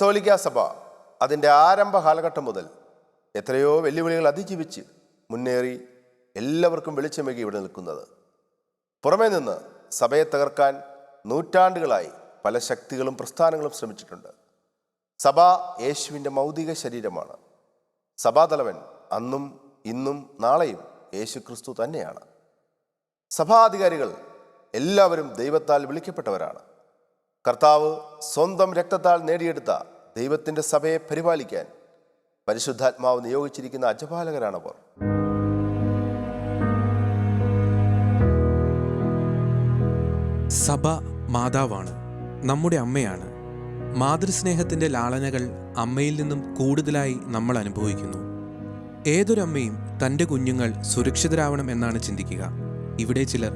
കത്തോലിക്ക സഭ അതിന്റെ ആരംഭ കാലഘട്ടം മുതൽ എത്രയോ വെല്ലുവിളികൾ അതിജീവിച്ച് മുന്നേറി എല്ലാവർക്കും വെളിച്ചമേകി ഇവിടെ നിൽക്കുന്നത്. പുറമേ നിന്ന് സഭയെ തകർക്കാൻ നൂറ്റാണ്ടുകളായി പല ശക്തികളും പ്രസ്ഥാനങ്ങളും ശ്രമിച്ചിട്ടുണ്ട്. സഭ യേശുവിന്റെ മൗതിക ശരീരമാണ്. സഭാതലവൻ അന്നും ഇന്നും നാളെയും യേശു ക്രിസ്തു തന്നെയാണ്. സഭാധികാരികൾ എല്ലാവരും ദൈവത്താൽ വിളിക്കപ്പെട്ടവരാണ്. കർത്താവ് സ്വന്തം രക്തത്താൽ നേടിയെടുത്ത ദൈവത്തിന്റെ സഭയെ പരിപാലിക്കാൻ പരിശുദ്ധാത്മാവ് നിയോഗിച്ചിരിക്കുന്ന അജപാലകരാണവർ. സഭ മാതാവാണ് നമ്മുടെ അമ്മയാണ്. മാതൃസ്നേഹത്തിന്റെ ലാളനകൾ അമ്മയിൽ നിന്നും കൂടുതലായി നമ്മൾ അനുഭവിക്കുന്നു. ഏതൊരമ്മയും തന്റെ കുഞ്ഞുങ്ങൾ സുരക്ഷിതരാവണം എന്നാണ് ചിന്തിക്കുക. ഇവിടെ ചിലർ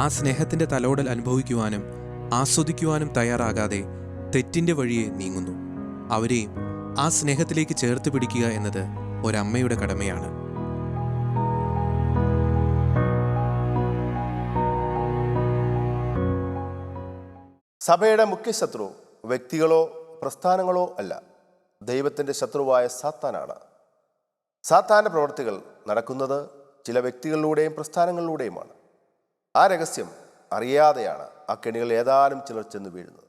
ആ സ്നേഹത്തിന്റെ തലോടൽ അനുഭവിക്കുവാനും ആസ്വദിക്കുവാനും തയ്യാറാകാതെ തെറ്റിന്റെ വഴിയെ നീങ്ങുന്നു. അവരെയും ആ സ്നേഹത്തിലേക്ക് ചേർത്ത് പിടിക്കുക എന്നത് ഒരമ്മയുടെ കടമയാണ്. സഭയുടെ മുഖ്യ ശത്രു വ്യക്തികളോ പ്രസ്ഥാനങ്ങളോ അല്ല. ദൈവത്തിന്റെ ശത്രുവായ സാത്താനാണ്. സാത്താന്റെ പ്രവൃത്തികൾ നടക്കുന്നത് ചില വ്യക്തികളിലൂടെയും പ്രസ്ഥാനങ്ങളിലൂടെയുമാണ്. ആ രഹസ്യം അറിയാതെയാണ് ആ കെണികൾ ഏതാനും ചിലർ ചെന്ന് വീഴുന്നത്.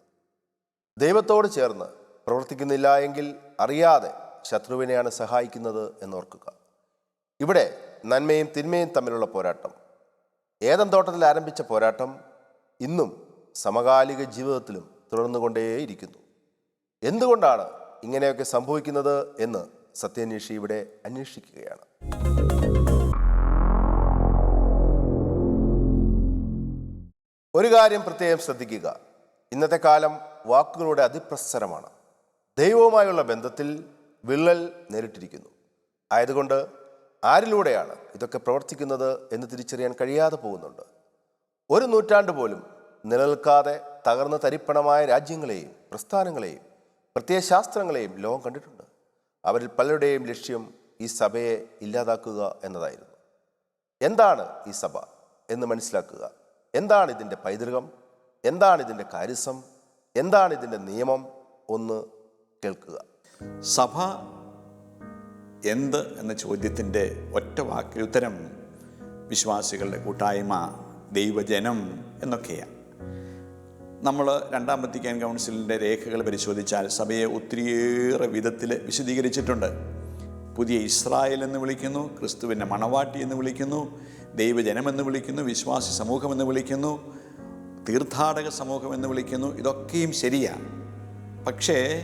ദൈവത്തോട് ചേർന്ന് പ്രവർത്തിക്കുന്നില്ല എങ്കിൽ അറിയാതെ ശത്രുവിനെയാണ് സഹായിക്കുന്നത് എന്നോർക്കുക. ഇവിടെ നന്മയും തിന്മയും തമ്മിലുള്ള പോരാട്ടം. ഏതം തോട്ടത്തിൽ ആരംഭിച്ച പോരാട്ടം ഇന്നും സമകാലിക ജീവിതത്തിലും തുടർന്നുകൊണ്ടേയിരിക്കുന്നു. എന്തുകൊണ്ടാണ് ഇങ്ങനെയൊക്കെ സംഭവിക്കുന്നത് എന്ന് സത്യാന്വേഷി ഇവിടെ അന്വേഷിക്കുകയാണ്. ഒരു കാര്യം പ്രത്യേകം ശ്രദ്ധിക്കുക. ഇന്നത്തെ കാലം വാക്കുകളുടെ അതിപ്രസരമാണ്. ദൈവവുമായുള്ള ബന്ധത്തിൽ വിള്ളൽ നേരിട്ടിരിക്കുന്നു. ആയതുകൊണ്ട് ആരിലൂടെയാണ് ഇതൊക്കെ പ്രവർത്തിക്കുന്നത് എന്ന് തിരിച്ചറിയാൻ കഴിയാതെ പോകുന്നുണ്ട്. ഒരു നൂറ്റാണ്ട് പോലും നിലനിൽക്കാതെ തകർന്ന തരിപ്പണമായ രാജ്യങ്ങളെയും പ്രസ്ഥാനങ്ങളെയും പ്രത്യേക ശാസ്ത്രങ്ങളെയും ലോകം കണ്ടിട്ടുണ്ട്. അവരിൽ പലരുടെയും ലക്ഷ്യം ഈ സഭയെ ഇല്ലാതാക്കുക എന്നതായിരുന്നു. എന്താണ് ഈ സഭ എന്ന് മനസ്സിലാക്കുക? എന്താണ് ഇതിന്റെ പൈതൃകം? എന്താണ് ഇതിന്റെ കാര്യസം എന്താണ് ഇതിന്റെ നിയമം? ഒന്ന് കേൾക്കുക. സഭ എന്ത് എന്ന ചോദ്യത്തിന്റെ ഒറ്റ വാക്കിൽ ഉത്തരം വിശ്വാസികളുടെ കൂട്ടായ്മ ദൈവജനം എന്നൊക്കെയാണ്. നമ്മൾ രണ്ടാം വത്തിക്കാൻ കൗൺസിലിന്റെ രേഖകൾ പരിശോധിച്ചാൽ സഭയെ ഒത്തിരിയേറെ വിധത്തിൽ വിശദീകരിച്ചിട്ടുണ്ട്. പുതിയ ഇസ്രായേൽ എന്ന് വിളിക്കുന്നു ക്രിസ്തുവിന്റെ മണവാട്ടി എന്ന് വിളിക്കുന്നു ദൈവജനം എന്ന് വിളിക്കുന്നു വിശ്വാസി സമൂഹം എന്ന് വിളിക്കുന്നു തീർത്ഥാടക സമൂഹം എന്ന് വിളിക്കുന്നു ഇതൊക്കെയും ശരിയാണ്. പക്ഷേ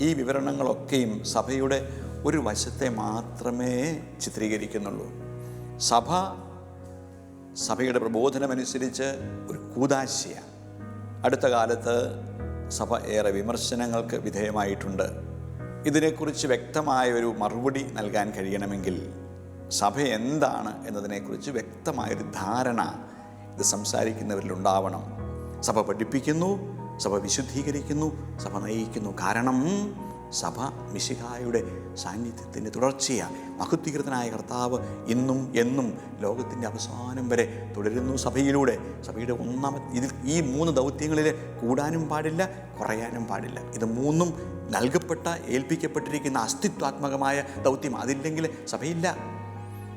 ഈ വിവരണങ്ങളൊക്കെയും സഭയുടെ ഒരു വശത്തെ മാത്രമേ ചിത്രീകരിക്കുന്നുള്ളൂ. സഭ സഭയുടെ പ്രബോധനമനുസരിച്ച് ഒരു കൂതാശയാണ്. അടുത്ത കാലത്ത് സഭ ഏറെ വിമർശനങ്ങൾക്ക് വിധേയമായിട്ടുണ്ട്. ഇതിനെക്കുറിച്ച് വ്യക്തമായ ഒരു മറുപടി നൽകാൻ കഴിയണമെങ്കിൽ സഭ എന്താണ് എന്നതിനെക്കുറിച്ച് വ്യക്തമായൊരു ധാരണ ഇത് സംസാരിക്കുന്നവരിൽ ഉണ്ടാവണം സഭ പഠിപ്പിക്കുന്നു സഭ വിശുദ്ധീകരിക്കുന്നു സഭ നയിക്കുന്നു. കാരണം സഭ മിശിഹായുടെ സാന്നിധ്യത്തിന്റെ തുടർച്ചയാണ്. മഹത്വീകൃതനായ കർത്താവ് ഇന്നും എന്നും ലോകത്തിന്റെ അവസാനം വരെ തുടരുന്നു സഭയിലൂടെ. സഭയുടെ ഒന്നാമത്തെ ഇതിൽ ഈ മൂന്ന് ദൗത്യങ്ങളിൽ കൂടാനും പാടില്ല കുറയാനും പാടില്ല. ഇത് മൂന്നും നൽകപ്പെട്ട ഏൽപ്പിക്കപ്പെട്ടിരിക്കുന്ന അസ്തിത്വാത്മകമായ ദൗത്യം. അതില്ലെങ്കിൽ സഭയില്ല.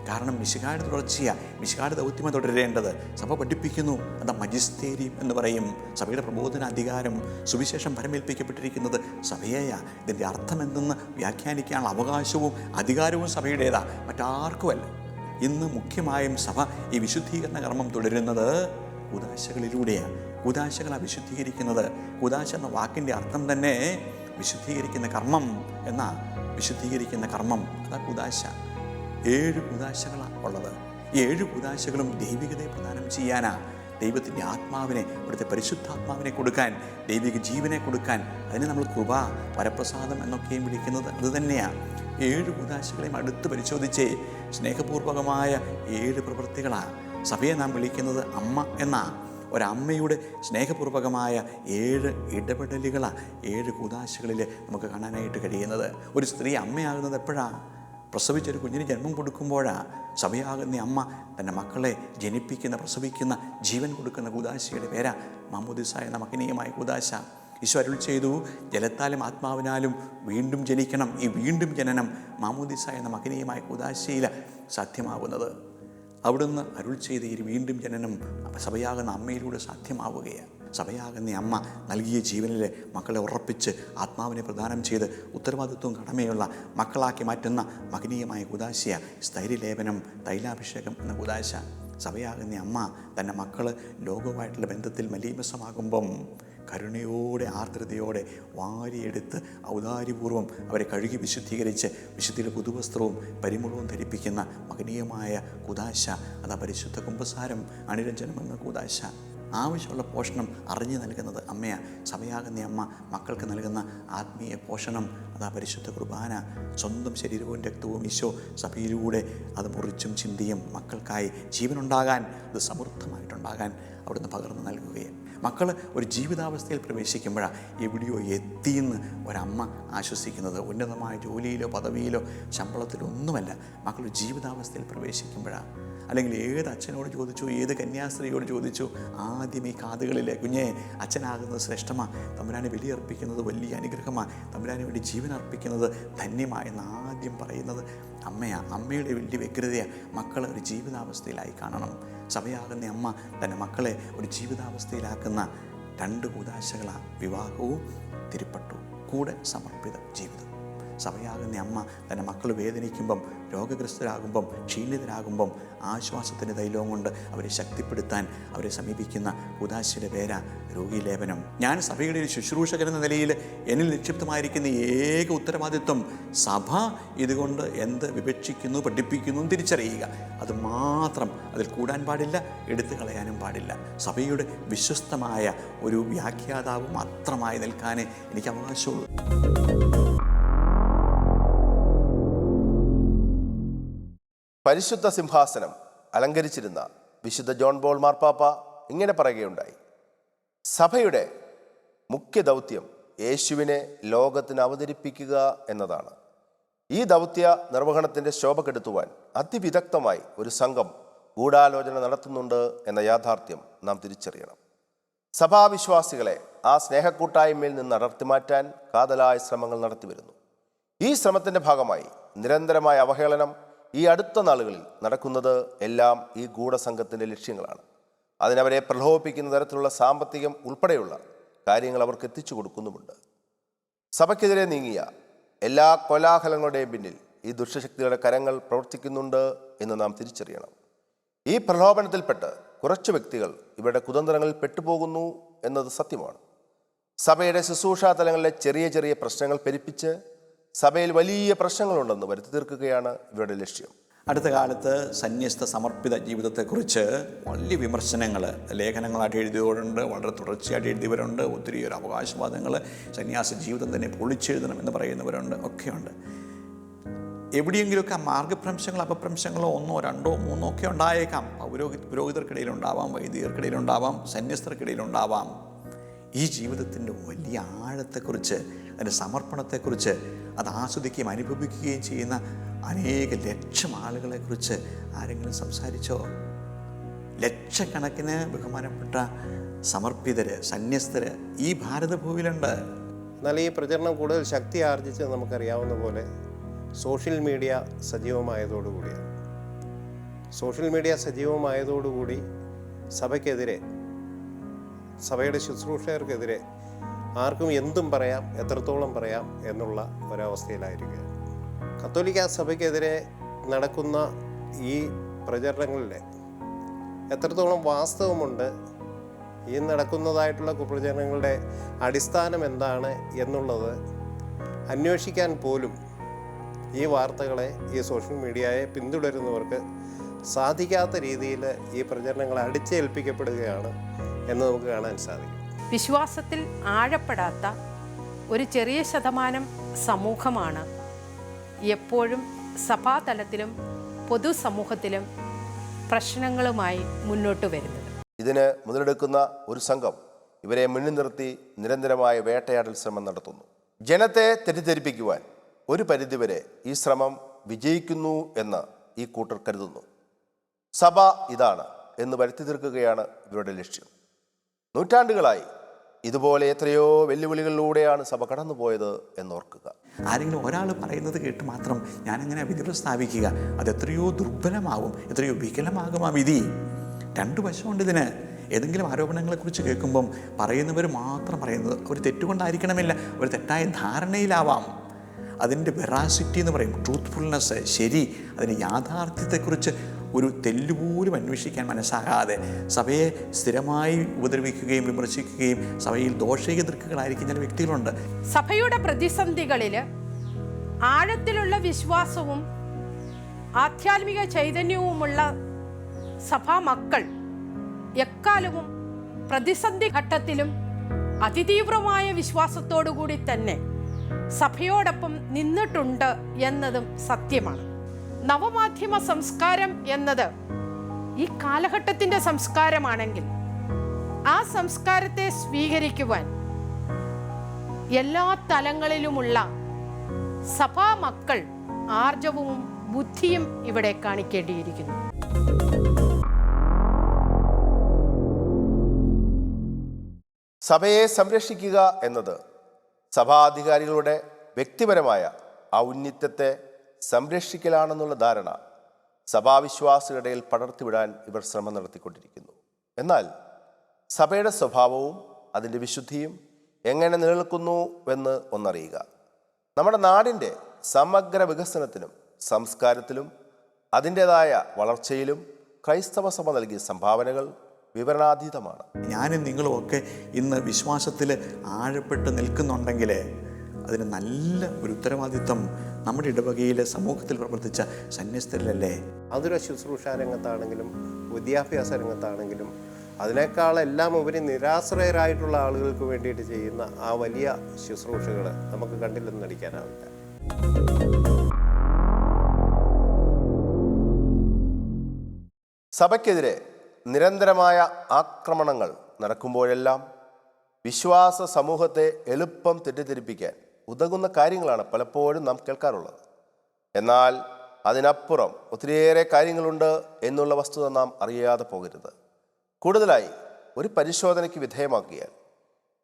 കാരണം മിശികാട് തുടർച്ചയാണ് മിശികാട് ദൗത്യമായി തുടരേണ്ടത്. സഭ പഠിപ്പിക്കുന്നു. അത് മജിസ്തേരിയം എന്ന് പറയും. സഭയുടെ പ്രബോധന അധികാരം സുവിശേഷം പരമേൽപ്പിക്കപ്പെട്ടിരിക്കുന്നത് സഭയെയാ. ഇതിന്റെ അർത്ഥം എന്തെന്ന് വ്യാഖ്യാനിക്കാനുള്ള അവകാശവും അധികാരവും സഭയുടേതാ. മറ്റാർക്കുമല്ല. ഇന്ന് മുഖ്യമായും സഭ ഈ വിശുദ്ധീകരണ കർമ്മം തുടരുന്നത് കൂതാശകളിലൂടെയാണ് കൂതാശകളാണ് വിശുദ്ധീകരിക്കുന്നത്. കൂതാശ എന്ന വാക്കിന്റെ അർത്ഥം തന്നെ വിശുദ്ധീകരിക്കുന്ന കർമ്മം എന്ന വിശുദ്ധീകരിക്കുന്ന കർമ്മം. അതാ കൂതാശ ഏഴ് കുതാശകളാണ് ഉള്ളത്. ഈ ഏഴ് കുതാശകളും ദൈവികതയെ പ്രദാനം ചെയ്യാനാ ദൈവത്തിന്റെ ആത്മാവിനെ ഇവിടുത്തെ പരിശുദ്ധാത്മാവിനെ കൊടുക്കാൻ ദൈവിക ജീവനെ കൊടുക്കാൻ അതിനെ നമ്മൾ കൃപ വരപ്രസാദം എന്നൊക്കെയും വിളിക്കുന്നത് അത് തന്നെയാണ് ഏഴ് കുതാശകളെയും അടുത്ത് പരിശോധിച്ച് സ്നേഹപൂർവകമായ ഏഴ് പ്രവൃത്തികളാണ് സഭയെ നാം വിളിക്കുന്നത് അമ്മ എന്നാ. ഒരമ്മയുടെ സ്നേഹപൂർവകമായ ഏഴ് ഇടപെടലുകളാണ് ഏഴ് കുതാശകളിൽ നമുക്ക് കാണാനായിട്ട് കഴിയുന്നത്. ഒരു സ്ത്രീ അമ്മയാകുന്നത് എപ്പോഴാണ് പ്രസവിച്ചൊരു കുഞ്ഞിന് ജന്മം കൊടുക്കുമ്പോഴാണ് സഭയാകുന്ന അമ്മ തന്റെ മക്കളെ ജനിപ്പിക്കുന്ന പ്രസവിക്കുന്ന ജീവൻ കൊടുക്കുന്ന കൂതാശയുടെ പേരാ മാമോദിസ എന്ന മഹനീയമായ കൂതാശ. ഈശോ അരുൾ ചെയ്തു ജലത്താലും ആത്മാവിനാലും വീണ്ടും ജനിക്കണം ഈ വീണ്ടും ജനനം മാമോദിസ എന്ന മകനീയമായ കുദാശയില സാധ്യമാകുന്നത്. അവിടുന്ന് അരുൾ ചെയ്ത ഈ വീണ്ടും ജനനം സഭയാകുന്ന അമ്മയിലൂടെ സാധ്യമാവുകയാണ്. സഭയാകുന്ന അമ്മ നൽകിയ ജീവനിലെ മക്കളെ ഉറപ്പിച്ച് ആത്മാവിനെ പ്രദാനം ചെയ്ത് ഉത്തരവാദിത്വം കടമയുള്ള മക്കളാക്കി മാറ്റുന്ന മകനീയമായ കുദാശയ സ്ഥൈര്യലേപനം തൈലാഭിഷേകം എന്ന കുദാശ സഭയാകുന്ന അമ്മ തന്റെ മക്കൾ ലോകവുമായിട്ടുള്ള ബന്ധത്തിൽ മലീമസമാകുമ്പം കരുണയോടെ ആർദ്രതയോടെ വാരിയെടുത്ത് ഔദാര്യപൂർവം അവരെ കഴുകി വിശുദ്ധീകരിച്ച് വിശുദ്ധിയുടെ പുതുവസ്ത്രവും പരിമളവും ധരിപ്പിക്കുന്ന മകനീയമായ കുദാശ അതാ പരിശുദ്ധ കുംഭസാരം അണിരഞ്ജനം എന്ന കുദാശ. ആവശ്യമുള്ള പോഷണം അറിഞ്ഞു നൽകുന്നത് അമ്മയാണ് സഭയാകുന്ന അമ്മ മക്കൾക്ക് നൽകുന്ന ആത്മീയ പോഷണം. അതാ പരിശുദ്ധ കുർബാന. സ്വന്തം ശരീരവും രക്തവും ഈശോ സഭയിലൂടെ അത് മുറിച്ചും ചിന്തിയും മക്കൾക്കായി ജീവനുണ്ടാകാൻ അത് സമൃദ്ധമായിട്ടുണ്ടാകാൻ അവിടുന്ന് പകർന്നു നൽകുകയും മക്കൾ ഒരു ജീവിതാവസ്ഥയിൽ പ്രവേശിക്കുമ്പോഴാണ് എവിടെയോ എത്തിയെന്ന് ഒരമ്മ ആശ്വസിക്കുന്നത്. ഉന്നതമായ ജോലിയിലോ പദവിയിലോ ശമ്പളത്തിലോ ഒന്നുമല്ല. മക്കൾ ജീവിതാവസ്ഥയിൽ പ്രവേശിക്കുമ്പോഴാണ് അല്ലെങ്കിൽ ഏത് അച്ഛനോട് ചോദിച്ചു ഏത് കന്യാസ്ത്രീയോട് ചോദിച്ചു ആദ്യം ഈ കാതുകളിലെ കുഞ്ഞെ അച്ഛനാകുന്നത് ശ്രേഷ്ഠമാണ് തമ്പുരാനെ ബലിയർപ്പിക്കുന്നത് വലിയ അനുഗ്രഹമാണ് തമ്പുരാന് വേണ്ടി ജീവൻ അർപ്പിക്കുന്നത് ധന്യമായെന്ന് ആദ്യം പറയുന്നത് അമ്മയാണ് അമ്മയുടെ വലിയ വ്യഗ്രതയാണ് മക്കളെ ഒരു ജീവിതാവസ്ഥയിലായി കാണണം. സഭയാകുന്ന അമ്മ തന്റെ മക്കളെ ഒരു ജീവിതാവസ്ഥയിലാക്കുന്ന രണ്ട് കൂതാശകളാണ് വിവാഹവും തിരുപ്പട്ടു. കൂടെ സമർപ്പിത ജീവിതം. സഭയാകുന്ന അമ്മ തന്റെ മക്കൾ വേദനിക്കുമ്പം രോഗഗ്രസ്തരാകുമ്പം ക്ഷീണിതരാകുമ്പം ആശ്വാസത്തിന്റെ തൈലവും കൊണ്ട് അവരെ ശക്തിപ്പെടുത്താൻ അവരെ സമീപിക്കുന്ന ഉദാശയുടെ പേര രോഗീലേപനം. ഞാൻ സഭയുടെ ഒരു ശുശ്രൂഷകൻ എന്ന നിലയിൽ എന്നിൽ നിക്ഷിപ്തമായിരിക്കുന്ന ഏക ഉത്തരവാദിത്വം സഭ ഇതുകൊണ്ട് എന്ത് വിവക്ഷിക്കുന്നു പഠിപ്പിക്കുന്നു തിരിച്ചറിയുക. അത് മാത്രം അതിൽ കൂടാൻ പാടില്ല എടുത്തു കളയാനും പാടില്ല. സഭയുടെ വിശ്വസ്തമായ ഒരു വ്യാഖ്യാതാവ് മാത്രമായി നിൽക്കാനേ എനിക്ക് അവകാശമുള്ളൂ. പരിശുദ്ധ സിംഹാസനം അലങ്കരിച്ചിരുന്ന വിശുദ്ധ ജോൺ ബോൾ മാർപ്പാപ്പ ഇങ്ങനെ പറയുകയുണ്ടായി. സഭയുടെ മുഖ്യ ദൗത്യം യേശുവിനെ ലോകത്തിന് അവതരിപ്പിക്കുക എന്നതാണ്. ഈ ദൗത്യ നിർവഹണത്തിന്റെ ശോഭ കെടുത്തുവാൻ അതിവിദഗ്ധമായി ഒരു സംഘം ഗൂഢാലോചന നടത്തുന്നുണ്ട് എന്ന യാഥാർത്ഥ്യം നാം തിരിച്ചറിയണം. സഭാവിശ്വാസികളെ ആ സ്നേഹക്കൂട്ടായ്മയിൽ നിന്ന് അടർത്തി മാറ്റാൻ കാതലായ ശ്രമങ്ങൾ നടത്തിവരുന്നു. ഈ ശ്രമത്തിന്റെ ഭാഗമായി നിരന്തരമായ അവഹേളനം ഈ അടുത്ത നാളുകളിൽ നടക്കുന്നത് എല്ലാം ഈ ഗൂഢസംഘത്തിന്റെ ലക്ഷ്യങ്ങളാണ്. അതിനവരെ പ്രലോഭിപ്പിക്കുന്ന തരത്തിലുള്ള സാമ്പത്തികം ഉൾപ്പെടെയുള്ള കാര്യങ്ങൾ അവർക്ക് എത്തിച്ചു കൊടുക്കുന്നുമുണ്ട്. സഭയ്ക്കെതിരെ നീങ്ങിയ എല്ലാ കോലാഹലങ്ങളുടെയും പിന്നിൽ ഈ ദുഷ്ടശക്തികളുടെ കരങ്ങൾ പ്രവർത്തിക്കുന്നുണ്ട് എന്ന് നാം തിരിച്ചറിയണം. ഈ പ്രലോഭനത്തിൽപ്പെട്ട് കുറച്ച് വ്യക്തികൾ ഇവരുടെ കുതന്ത്രങ്ങളിൽ പെട്ടുപോകുന്നു എന്നത് സത്യമാണ്. സഭയുടെ ശുശ്രൂഷാ തലങ്ങളിലെ ചെറിയ ചെറിയ പ്രശ്നങ്ങൾ പെരുപ്പിച്ച് സഭയിൽ വലിയ പ്രശ്നങ്ങളുണ്ടെന്ന് വരുത്തി തീർക്കുകയാണ് ഇവരുടെ ലക്ഷ്യം. അടുത്ത കാലത്ത് സന്യസ്ത സമർപ്പിത ജീവിതത്തെക്കുറിച്ച് വലിയ വിമർശനങ്ങൾ ലേഖനങ്ങളായിട്ട് എഴുതിയവരുണ്ട് വളരെ തുടർച്ചയായിട്ട് എഴുതിയവരുണ്ട് ഒത്തിരി ഒരു അവകാശവാദങ്ങൾ സന്യാസ ജീവിതം തന്നെ പൊളിച്ചെഴുതണം എന്ന് പറയുന്നവരുണ്ട് ഒക്കെയുണ്ട്. എവിടെയെങ്കിലുമൊക്കെ മാർഗഭ്രംശങ്ങളോ അപഭ്രംശങ്ങളോ ഒന്നോ രണ്ടോ മൂന്നോ ഒക്കെ ഉണ്ടായേക്കാം. പുരോഹി പുരോഹിതർക്കിടയിലുണ്ടാവാം വൈദികർക്കിടയിലുണ്ടാവാം സന്യസ്തർക്കിടയിലുണ്ടാവാം. ഈ ജീവിതത്തിന്റെ വലിയ ആഴത്തെക്കുറിച്ച് അതിന്റെ സമർപ്പണത്തെക്കുറിച്ച് അത് ആസ്വദിക്കുകയും അനുഭവിക്കുകയും ചെയ്യുന്ന അനേക ലക്ഷം ആളുകളെക്കുറിച്ച് ആരെങ്കിലും സംസാരിച്ചോ? ലക്ഷക്കണക്കിന് ബഹുമാനപ്പെട്ട സമർപ്പിതര് സന്യസ്തര് ഈ ഭാരതഭൂവിലുണ്ട് എന്നാൽ ഈ പ്രചരണം കൂടുതൽ ശക്തി ആർജിച്ച് നമുക്കറിയാവുന്ന പോലെ സോഷ്യൽ മീഡിയ സജീവമായതോടുകൂടിയാണ്. സോഷ്യൽ മീഡിയ സജീവമായതോടുകൂടി സഭയ്ക്കെതിരെ സഭയുടെ ശുശ്രൂഷകർക്കെതിരെ ആർക്കും എന്തും പറയാം എത്രത്തോളം പറയാം എന്നുള്ള ഒരവസ്ഥയിലായിരിക്കുക. കത്തോലിക്ക സഭയ്ക്കെതിരെ നടക്കുന്ന ഈ പ്രചരണങ്ങളിൽ എത്രത്തോളം വാസ്തവമുണ്ട് ഈ നടക്കുന്നതായിട്ടുള്ള കുപ്രചരണങ്ങളുടെ അടിസ്ഥാനം എന്താണ് എന്നുള്ളത് അന്വേഷിക്കാൻ പോലും ഈ വാർത്തകളെ ഈ സോഷ്യൽ മീഡിയയെ പിന്തുടരുന്നവർക്ക് സാധിക്കാത്ത രീതിയിൽ ഈ പ്രചരണങ്ങൾ അടിച്ചേൽപ്പിക്കപ്പെടുകയാണ് എന്ന് നമുക്ക് കാണാൻ സാധിക്കും. വിശ്വാസത്തിൽ ആഴപ്പെടാത്ത ഒരു ചെറിയ ശതമാനം സമൂഹമാണ് എപ്പോഴും സഭാതലത്തിലും പൊതുസമൂഹത്തിലും പ്രശ്നങ്ങളുമായി മുന്നോട്ട് വരുന്നത്. ഇതിന് മുതലെടുക്കുന്ന ഒരു സംഘം ഇവരെ മുന്നിൽ നിർത്തി നിരന്തരമായ വേട്ടയാടൽ ശ്രമം നടത്തുന്നു. ജനത്തെ തെറ്റിദ്ധരിപ്പിക്കുവാൻ ഒരു പരിധിവരെ ഈ ശ്രമം വിജയിക്കുന്നു എന്ന് ഈ കൂട്ടർ കരുതുന്നു. സഭ ഇതാണ് എന്ന് വരുത്തി തീർക്കുകയാണ് ഇവരുടെ ലക്ഷ്യം. നൂറ്റാണ്ടുകളായി ഇതുപോലെ എത്രയോ വെല്ലുവിളികളിലൂടെയാണ് സഭ കടന്നുപോയത് എന്നോർക്കുക. ആരെങ്കിലും ഒരാൾ പറയുന്നത് കേട്ട് മാത്രം ഞാനങ്ങനെ വിധി സ്ഥാപിക്കുക അത് എത്രയോ ദുർബലമാകും എത്രയോ വികലമാകും ആ വിധി. രണ്ട് വശമുണ്ട് ഇതിന്. ഏതെങ്കിലും ആരോപണങ്ങളെക്കുറിച്ച് കേൾക്കുമ്പം പറയുന്നവർ മാത്രം പറയുന്നത് ഒരു തെറ്റുകൊണ്ടായിരിക്കണമില്ല ഒരു തെറ്റായ ധാരണയിലാവാം. അതിന്റെ വെറാസിറ്റി എന്ന് പറയും ട്രൂത്ത്ഫുൾനെസ് ശരി. അതിന്റെ യാഥാർത്ഥ്യത്തെക്കുറിച്ച് ഒരു തെല്ലുപോലും അന്വേഷിക്കാൻ മനസ്സാകാതെ സഭയെ സ്ഥിരമായി ഉപദ്രവിക്കുകയും വിമർശിക്കുകയും സഭയിൽ ദോഷീയ ദൃക്കുകളായിരിക്കും ചില വ്യക്തികളുണ്ട്. സഭയുടെ പ്രതിസന്ധികളിൽ ആഴത്തിലുള്ള വിശ്വാസവും ആധ്യാത്മിക ചൈതന്യവുമുള്ള സഭാ മക്കൾ എക്കാലവും പ്രതിസന്ധി ഘട്ടത്തിലും അതിതീവ്രമായ വിശ്വാസത്തോടുകൂടി തന്നെ സഭയോടൊപ്പം നിന്നിട്ടുണ്ട് എന്നതും സത്യമാണ്. നവമാധ്യമ സംസ്കാരം എന്നത് ഈ കാലഘട്ടത്തിന്റെ സംസ്കാരമാണെങ്കിൽ ആ സംസ്കാരത്തെ സ്വീകരിക്കുവാൻ എല്ലാ തലങ്ങളിലുമുള്ള സഭാ മക്കൾ ആർജവും ബുദ്ധിയും ഇവിടെ കാണിക്കേണ്ടിയിരിക്കുന്നു. സഭയെ സംരക്ഷിക്കുക എന്നത് സഭാധികാരികളുടെ വ്യക്തിപരമായ ഔന്നിത്യത്തെ സംരക്ഷിക്കലാണെന്നുള്ള ധാരണ സഭാവിശ്വാസികളിടയിൽ പടർത്തിവിടാൻ ഇവർ ശ്രമം നടത്തിക്കൊണ്ടിരിക്കുന്നു. എന്നാൽ സഭയുടെ സ്വഭാവവും അതിന്റെ വിശുദ്ധിയും എങ്ങനെ നിലനിൽക്കുന്നു എന്ന് ഒന്നറിയുക. നമ്മുടെ നാടിന്റെ സമഗ്ര വികസനത്തിനും സംസ്കാരത്തിലും അതിന്റെതായ വളർച്ചയിലും ക്രൈസ്തവ സഭ നൽകിയ സംഭാവനകൾ വിവരണാതീതമാണ്. ഞാനും നിങ്ങളും ഒക്കെ ഇന്ന് വിശ്വാസത്തിൽ ആഴപ്പെട്ട് നിൽക്കുന്നുണ്ടെങ്കിൽ അതിന് നല്ല ഒരു ഉത്തരവാദിത്വം നമ്മുടെ ഇടവകയിലെ സമൂഹത്തിൽ പ്രവർത്തിച്ച സന്യസ്തരിലല്ലേ? അതൊരു ശുശ്രൂഷ രംഗത്താണെങ്കിലും വിദ്യാഭ്യാസ രംഗത്താണെങ്കിലും അതിനേക്കാളെല്ലാം ഉപരി നിരാശ്രയരായിട്ടുള്ള ആളുകൾക്ക് വേണ്ടിയിട്ട് ചെയ്യുന്ന ആ വലിയ ശുശ്രൂഷകൾ നമുക്ക് കണ്ടില്ലെന്ന് നടിക്കാനാവില്ല. സഭയ്ക്കെതിരെ നിരന്തരമായ ആക്രമണങ്ങൾ നടക്കുമ്പോഴെല്ലാം വിശ്വാസ സമൂഹത്തെ എളുപ്പം തെറ്റിദ്ധരിപ്പിക്കാൻ ഉതകുന്ന കാര്യങ്ങളാണ് പലപ്പോഴും നാം കേൾക്കാറുള്ളത്. എന്നാൽ അതിനപ്പുറം ഒത്തിരിയേറെ കാര്യങ്ങളുണ്ട് എന്നുള്ള വസ്തുത നാം അറിയാതെ പോകരുത്. കൂടുതലായി ഒരു പരിശോധനയ്ക്ക് വിധേയമാക്കിയാൽ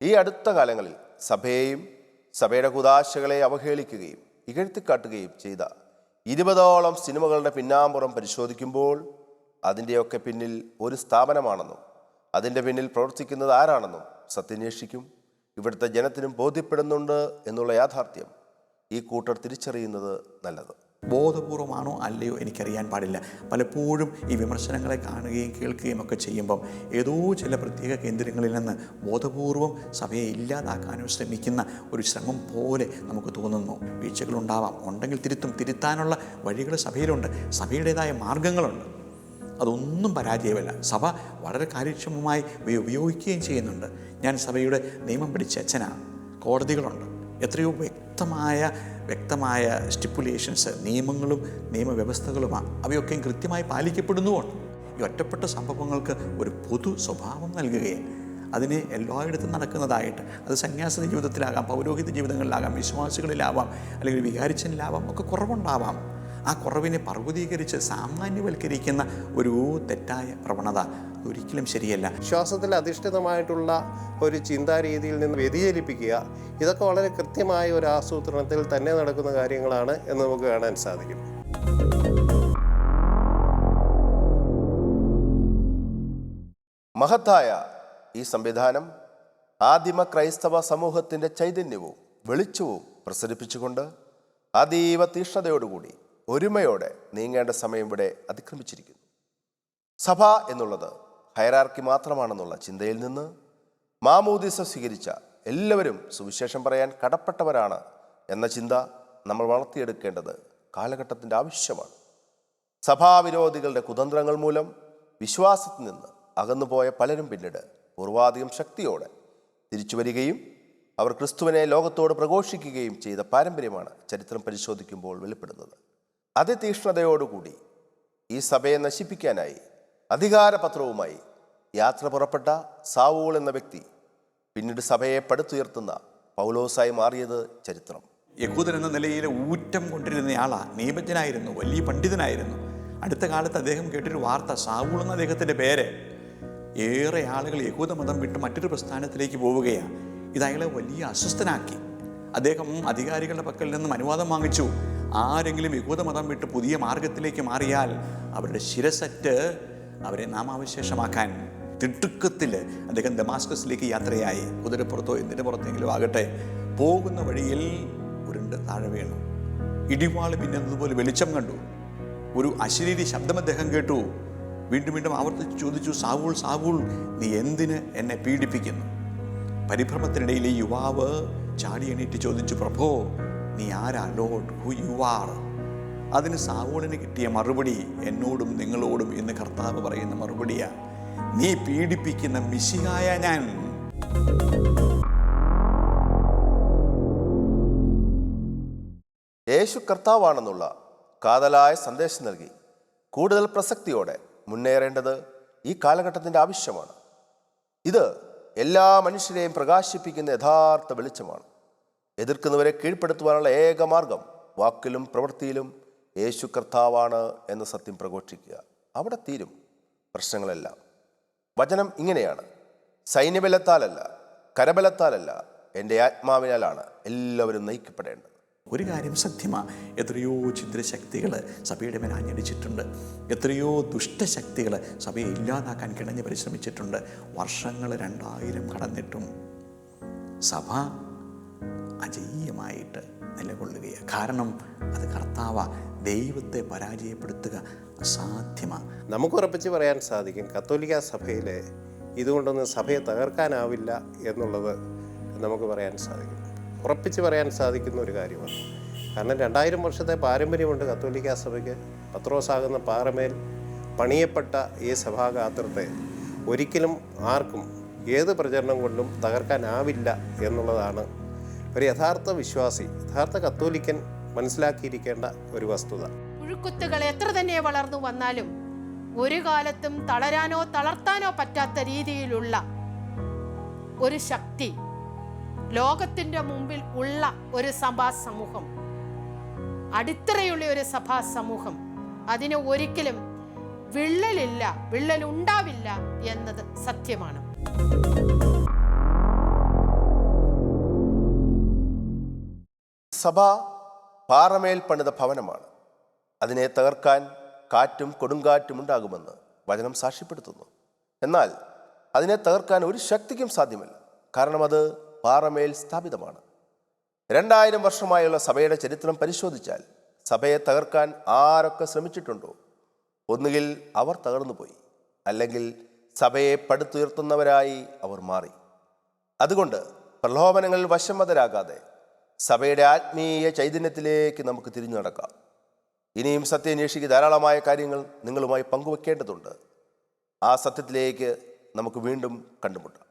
ഈ അടുത്ത കാലങ്ങളിൽ സഭയെയും സഭയുടെ കുതാശകളെ അവഹേളിക്കുകയും ഇകഴ്ത്തിക്കാട്ടുകയും ചെയ്ത ഇരുപതോളം സിനിമകളുടെ പിന്നാമ്പുറം പരിശോധിക്കുമ്പോൾ അതിന്റെയൊക്കെ പിന്നിൽ ഒരു സ്ഥാപനമാണെന്നും അതിന്റെ പിന്നിൽ പ്രവർത്തിക്കുന്നത് ആരാണെന്നും സത്യന്വേഷിക്കും. ഇവിടുത്തെ ജനത്തിനും ബോധ്യപ്പെടുന്നുണ്ട് എന്നുള്ള യാഥാർത്ഥ്യം ഈ കൂട്ടർ തിരിച്ചറിയുന്നത് നല്ലത്. ബോധപൂർവമാണോ അല്ലയോ എനിക്കറിയാൻ പാടില്ല. പലപ്പോഴും ഈ വിമർശനങ്ങളെ കാണുകയും കേൾക്കുകയും ഒക്കെ ചെയ്യുമ്പം ഏതോ ചില പ്രത്യേക കേന്ദ്രങ്ങളിൽ നിന്ന് ബോധപൂർവം സഭയെ ഇല്ലാതാക്കാനും ശ്രമിക്കുന്ന ഒരു ശ്രമം പോലെ നമുക്ക് തോന്നുന്നു. വീഴ്ചകളുണ്ടാവാം. ഉണ്ടെങ്കിൽ തിരുത്തും. തിരുത്താനുള്ള വഴികൾ സഭയിലുണ്ട്. സഭയുടേതായ മാർഗങ്ങളുണ്ട്. അതൊന്നും പരാജയമല്ല. സഭ വളരെ കാര്യക്ഷമമായി ഉപയോഗിക്കുകയും ചെയ്യുന്നുണ്ട്. ഞാൻ സഭയുടെ നിയമം പഠിച്ച അച്ഛനാണ് കോടതികളുണ്ട്. എത്രയോ വ്യക്തമായ വ്യക്തമായ സ്റ്റിപ്പുലേഷൻസ് നിയമങ്ങളും നിയമവ്യവസ്ഥകളുമാണ് അവയൊക്കെയും കൃത്യമായി പാലിക്കപ്പെടുന്നുമുണ്ട്. ഈ ഒറ്റപ്പെട്ട സംഭവങ്ങൾക്ക് ഒരു പൊതു സ്വഭാവം നൽകുകയും അതിന് എല്ലായിടത്തും നടക്കുന്നതായിട്ട്. അത് സന്യാസ ജീവിതത്തിലാകാം പൗരോഹിത ജീവിതങ്ങളിലാകാം വിശ്വാസികളിലാവാം അല്ലെങ്കിൽ വികാരിച്ചനിലാവാം ഒക്കെ കുറവുണ്ടാവാം. ആ കുറവിനെ പർവതീകരിച്ച് സാമാന്യവൽക്കരിക്കുന്ന ഒരു തെറ്റായ പ്രവണത ഒരിക്കലും ശരിയല്ല. വിശ്വാസത്തിൽ അധിഷ്ഠിതമായിട്ടുള്ള ഒരു ചിന്താരീതിയിൽ നിന്ന് വ്യതിചലിപ്പിക്കുക ഇതൊക്കെ വളരെ കൃത്യമായ ഒരു ആസൂത്രണത്തിൽ തന്നെ നടക്കുന്ന കാര്യങ്ങളാണ് എന്ന് നമുക്ക് കാണാൻ സാധിക്കും. മഹത്തായ ഈ സംവിധാനം ആദിമ ക്രൈസ്തവ സമൂഹത്തിന്റെ ചൈതന്യവും വെളിച്ചവും പ്രസരിപ്പിച്ചുകൊണ്ട് അതീവ തീഷ്ണതയോടുകൂടി ഒരുമയോടെ നീങ്ങേണ്ട സമയം ഇവിടെ അതിക്രമിച്ചിരിക്കുന്നു. സഭ എന്നുള്ളത് ഹൈറാർക്കി മാത്രമാണെന്നുള്ള ചിന്തയിൽ നിന്ന് മാമോദീസ സ്വീകരിച്ച എല്ലാവരും സുവിശേഷം പറയാൻ കടപ്പെട്ടവരാണ് എന്ന ചിന്ത നമ്മൾ വളർത്തിയെടുക്കേണ്ടത് കാലഘട്ടത്തിന്റെ ആവശ്യമാണ്. സഭാവിരോധികളുടെ കുതന്ത്രങ്ങൾ മൂലം വിശ്വാസത്തിൽ നിന്ന് അകന്നുപോയ പലരും പിന്നീട് പൂർവാധികം ശക്തിയോടെ തിരിച്ചു വരികയും അവർ ക്രിസ്തുവിനെ ലോകത്തോട് പ്രഘോഷിക്കുകയും ചെയ്ത പാരമ്പര്യമാണ് ചരിത്രം പരിശോധിക്കുമ്പോൾ വെളിപ്പെടുന്നത്. അതിതീക്ഷ്ണതയോടുകൂടി ഈ സഭയെ നശിപ്പിക്കാനായി അധികാരപത്രവുമായി യാത്ര പുറപ്പെട്ട സാവൂൾ എന്ന വ്യക്തി പിന്നീട് സഭയെ പടുത്തുയർത്തുന്ന പൗലോസായി മാറിയത് ചരിത്രം. യഹൂദൻ എന്ന നിലയിൽ ഊറ്റം കൊണ്ടിരുന്നയാളാ നിയമജ്ഞനായിരുന്നു വലിയ പണ്ഡിതനായിരുന്നു. അടുത്ത കാലത്ത് അദ്ദേഹം കേട്ടൊരു വാർത്ത സാവൂൾ എന്ന അദ്ദേഹത്തിന്റെ പേര്. ഏറെ ആളുകൾ യഹൂദ മതം വിട്ട് മറ്റൊരു പ്രസ്ഥാനത്തിലേക്ക് പോവുകയാണ് ഇത് അയാളെ വലിയ അസ്വസ്ഥനാക്കി. അദ്ദേഹം അധികാരികളുടെ പക്കൽ നിന്നും അനുവാദം വാങ്ങിച്ചു. ആരെങ്കിലും യഹൂദമതം വിട്ട് പുതിയ മാർഗത്തിലേക്ക് മാറിയാൽ അവരുടെ ശിരസറ്റ് അവരെ നാമാവശേഷമാക്കാൻ തിടുക്കത്തിൽ അദ്ദേഹം ദമാസ്കസിലേക്ക് യാത്രയായി. കുതിരപ്പുറത്തോ എന്തിന്റെ പുറത്തെങ്കിലും ആകട്ടെ. പോകുന്ന വഴിയിൽ ഉരുണ്ട് താഴെ വീണു. ഇടിവാൾ മിന്നുന്നതുപോലെ വെളിച്ചം കണ്ടു. ഒരു അശരീരി ശബ്ദം അദ്ദേഹം കേട്ടു. വീണ്ടും വീണ്ടും ആവർത്തിച്ച് ചോദിച്ചു സാവൂൾ സാവൂൾ നീ എന്തിന് എന്നെ പീഡിപ്പിക്കുന്നു? പരിഭ്രമത്തിനിടയിൽ ഈ യുവാവ് ചാടി എണീറ്റ് ചോദിച്ചു പ്രഭോ നീ ആരാ? ലോഡ് ഹു യു ആർ അതിന് സാവോളിന് കിട്ടിയ മറുപടി എന്നോടും നിങ്ങളോടും എന്ന് കർത്താവ് പറയുന്ന മറുപടിയാ നീ പീഡിപ്പിക്കുന്ന മിശിഹായ ഞാൻ. യേശു കർത്താവാണെന്നുള്ള കാതലായ സന്ദേശം നൽകി. കൂടുതൽ പ്രസക്തിയോടെ മുന്നേറേണ്ടത് ഈ കാലഘട്ടത്തിന്റെ ആവശ്യമാണ്. ഇത് എല്ലാ മനുഷ്യരെയും പ്രകാശിപ്പിക്കുന്ന യഥാർത്ഥ വെളിച്ചമാണ്. എതിർക്കുന്നവരെ കീഴ്പ്പെടുത്തുവാനുള്ള ഏക മാർഗം വാക്കിലും പ്രവൃത്തിയിലും യേശു കർത്താവാണ് എന്ന സത്യം പ്രഘോഷിക്കുക. അവിടെ തീരും പ്രശ്നങ്ങളെല്ലാം. വചനം ഇങ്ങനെയാണ്. സൈന്യബലത്താലല്ല കരബലത്താലല്ല എന്റെ ആത്മാവിനാലാണ് എല്ലാവരും നയിക്കപ്പെടേണ്ടത്. ഒരു കാര്യം സത്യമാണ് എത്രയോ ചിദ്രശക്തികൾ സഭയുടെ മേൽ ആഞ്ഞടിച്ചിട്ടുണ്ട്. എത്രയോ ദുഷ്ടശക്തികൾ സഭയെ ഇല്ലാതാക്കാൻ കിണഞ്ഞ് പരിശ്രമിച്ചിട്ടുണ്ട്. വർഷങ്ങൾ രണ്ടായിരം കടന്നിട്ടും സഭ അജയ്യമായിട്ട് നിലകൊള്ളുകയാണ് കാരണം അത് കർത്താവ. ദൈവത്തെ പരാജയപ്പെടുത്തുക അസാധ്യമാണ് നമുക്ക് ഉറപ്പിച്ച് പറയാൻ സാധിക്കും കത്തോലിക്ക സഭയിലെ ഇതുകൊണ്ടൊന്നും സഭയെ തകർക്കാനാവില്ല എന്നുള്ളത് നമുക്ക് പറയാൻ സാധിക്കും. ഉറപ്പിച്ച് പറയാൻ സാധിക്കുന്ന ഒരു കാര്യമാണ്. കാരണം രണ്ടായിരം വർഷത്തെ പാരമ്പര്യമുണ്ട് കത്തോലിക്ക സഭയ്ക്ക്. പത്രോസാകുന്ന പാറമേൽ പണിയപ്പെട്ട ഈ സഭാഗാത്രത്തെ ഒരിക്കലും ആർക്കും ഏത് പ്രചരണം കൊണ്ടും തകർക്കാനാവില്ല എന്നുള്ളതാണ് ഒരു യഥാർത്ഥ വിശ്വാസി യഥാർത്ഥ കത്തോലിക്കൻ മനസ്സിലാക്കിയിരിക്കേണ്ട ഒരു വസ്തുത. പുഴുക്കുത്തുകൾ എത്ര തന്നെ വളർന്നു വന്നാലും ഒരു കാലത്തും തളരാനോ തളർത്താനോ പറ്റാത്ത രീതിയിലുള്ള ഒരു ശക്തി ലോകത്തിന്റെ മുമ്പിൽ ഉള്ള ഒരു സഭാ സമൂഹം അടിത്തറയുള്ള ഒരു സഭാ സമൂഹം അതിന് ഒരിക്കലും വിള്ളലില്ല വിള്ളൽ ഉണ്ടാവില്ല എന്നത് സത്യമാണ്. സഭ പാറമേൽ പണിത ഭവനമാണ്. അതിനെ തകർക്കാൻ കാറ്റും കൊടുങ്കാറ്റും ഉണ്ടാകുമെന്ന് വചനം സാക്ഷ്യപ്പെടുത്തുന്നു. എന്നാൽ അതിനെ തകർക്കാൻ ഒരു ശക്തിക്കും സാധ്യമല്ല. കാരണം അത് പാറമേൽ സ്ഥാപിതമാണ്. രണ്ടായിരം വർഷമായുള്ള സഭയുടെ ചരിത്രം പരിശോധിച്ചാൽ സഭയെ തകർക്കാൻ ആരൊക്കെ ശ്രമിച്ചിട്ടുണ്ടോ? ഒന്നുകിൽ അവർ തകർന്നുപോയി അല്ലെങ്കിൽ സഭയെ പടുത്തുയർത്തുന്നവരായി അവർ മാറി. അതുകൊണ്ട് പ്രലോഭനങ്ങൾ വശംവതരാകാതെ സഭയുടെ ആത്മീയ ചൈതന്യത്തിലേക്ക് നമുക്ക് തിരിഞ്ഞു നടക്കാം. ഇനിയും സത്യാന്വേഷിക്ക് ധാരാളമായ കാര്യങ്ങൾ നിങ്ങളുമായി പങ്കുവെക്കേണ്ടതുണ്ട്. ആ സത്യത്തിലേക്ക് നമുക്ക് വീണ്ടും കണ്ടുമുട്ടാം.